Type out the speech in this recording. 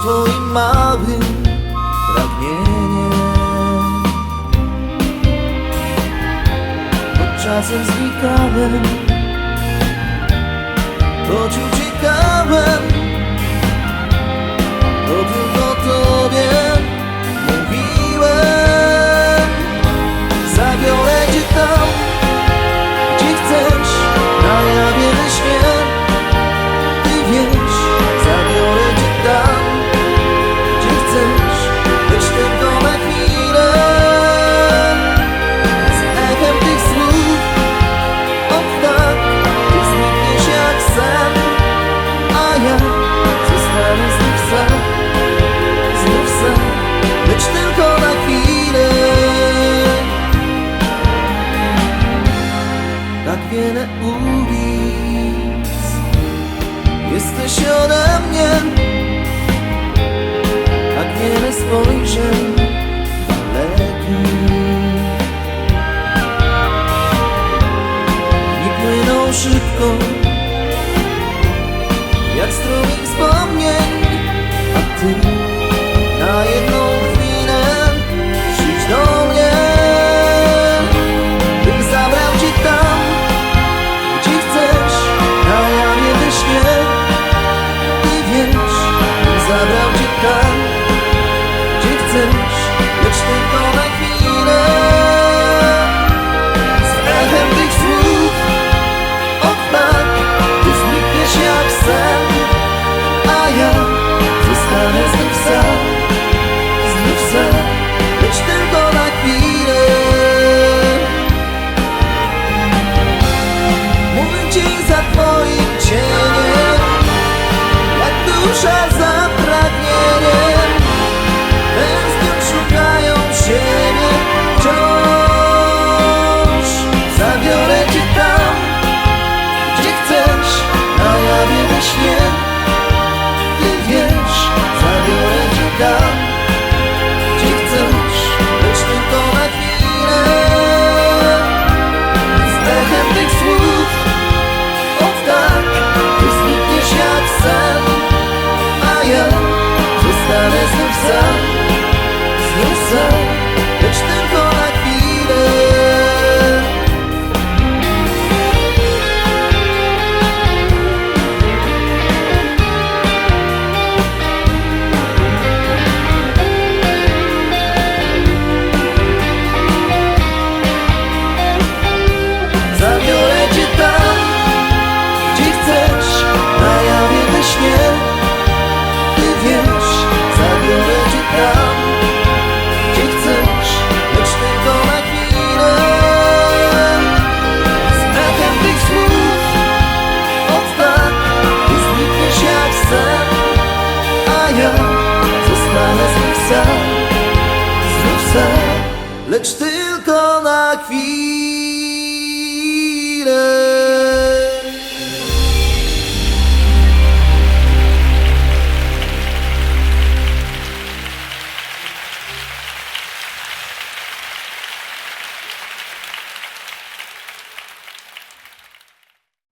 twoim małym pragnieniem. Pod czasem znikałem, to uciekałem wiele ulic Jesteś ode mnie. Tak wiele spojrzeń daleki. Nie płyną szybko could lecz tylko na chwilę.